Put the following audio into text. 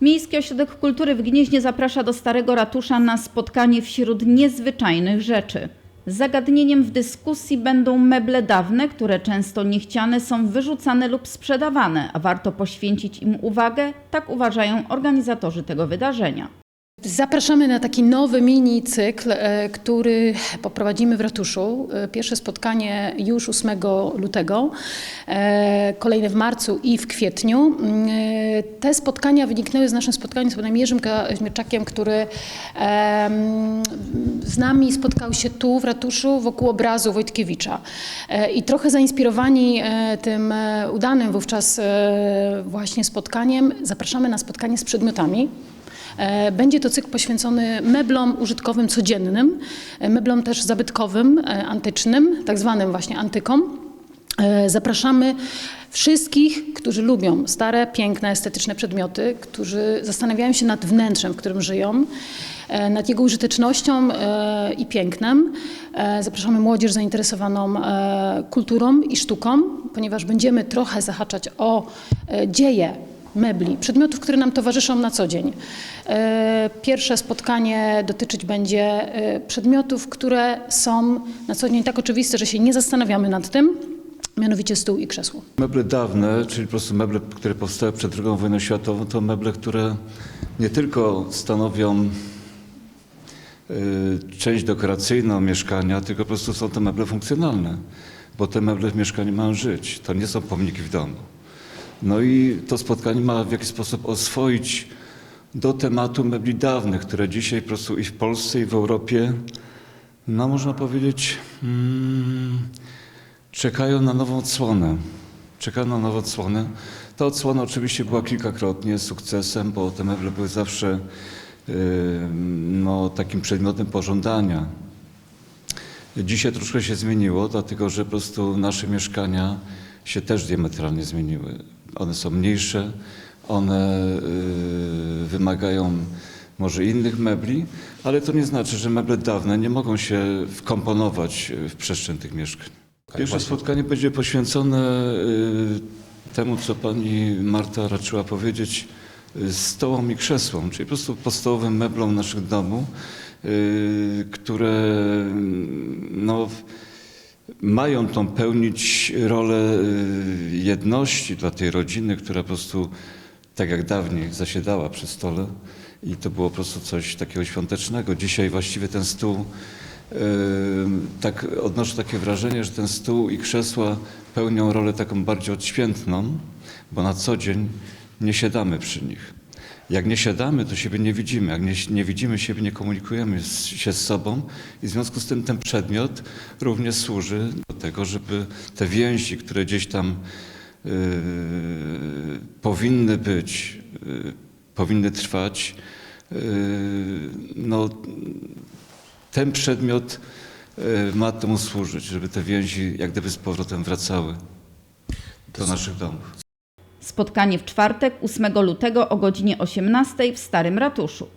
Miejski Ośrodek Kultury w Gnieźnie zaprasza do Starego Ratusza na spotkanie wśród niezwyczajnych rzeczy. Zagadnieniem w dyskusji będą meble dawne, które często niechciane są wyrzucane lub sprzedawane, a warto poświęcić im uwagę, tak uważają organizatorzy tego wydarzenia. Zapraszamy na taki nowy mini cykl, e, który poprowadzimy w ratuszu. E, Pierwsze spotkanie już 8 lutego, e, kolejne w marcu i w kwietniu. Te spotkania wyniknęły z naszym spotkaniem z panem Jerzym Kaźmierczakiem, który z nami spotkał się tu w ratuszu wokół obrazu Wojtkiewicza. I trochę zainspirowani tym udanym wówczas właśnie spotkaniem, zapraszamy na spotkanie z przedmiotami. E, Będzie to cykl poświęcony meblom użytkowym codziennym, e, meblom też zabytkowym, e, antycznym, tak zwanym właśnie antykom. Zapraszamy wszystkich, którzy lubią stare, piękne, estetyczne przedmioty, którzy zastanawiają się nad wnętrzem, w którym żyją, nad jego użytecznością i pięknem. Zapraszamy młodzież zainteresowaną kulturą i sztuką, ponieważ będziemy trochę zahaczać o dzieje mebli, przedmiotów, które nam towarzyszą na co dzień. E, Pierwsze spotkanie dotyczyć będzie e, przedmiotów, które są na co dzień tak oczywiste, że się nie zastanawiamy nad tym, mianowicie stół i krzesło. Meble dawne, czyli po prostu meble, które powstały przed II wojną światową, to meble, które nie tylko stanowią y, część dekoracyjną mieszkania, tylko po prostu są to meble funkcjonalne, bo te meble w mieszkaniu mają żyć. To nie są pomniki w domu. No i to spotkanie ma w jakiś sposób oswoić do tematu mebli dawnych, które dzisiaj po prostu i w Polsce, i w Europie, no można powiedzieć, mm, czekają na nową odsłonę. Czekają na nową odsłonę. Ta odsłona oczywiście była kilkakrotnie sukcesem, bo te meble były zawsze yy, no, takim przedmiotem pożądania. Dzisiaj troszkę się zmieniło, dlatego że po prostu nasze mieszkania się też diametralnie zmieniły. One są mniejsze, one yy, wymagają może innych mebli, ale to nie znaczy, że meble dawne nie mogą się wkomponować w przestrzeń tych mieszkań. Pierwsze spotkanie będzie poświęcone y, temu, co pani Marta raczyła powiedzieć, y, stołom i krzesłom, czyli po prostu podstawowym meblom naszych domu, y, które mm, no, mają tą pełnić rolę y, jedności dla tej rodziny, która po prostu tak jak dawniej zasiadała przy stole i to było po prostu coś takiego świątecznego. Dzisiaj właściwie ten stół, y, tak odnoszę takie wrażenie, że ten stół i krzesła pełnią rolę taką bardziej odświętną, bo na co dzień nie siadamy przy nich. Jak nie siadamy, to siebie nie widzimy. Jak nie, nie widzimy siebie, nie komunikujemy z, się z sobą i w związku z tym ten przedmiot również służy do tego, żeby te więzi, które gdzieś tam yy, powinny być, yy, powinny trwać, yy, no, ten przedmiot yy, ma temu służyć, żeby te więzi jak gdyby z powrotem wracały do naszych domów. Spotkanie w czwartek 8 lutego o godzinie 18 w Starym Ratuszu.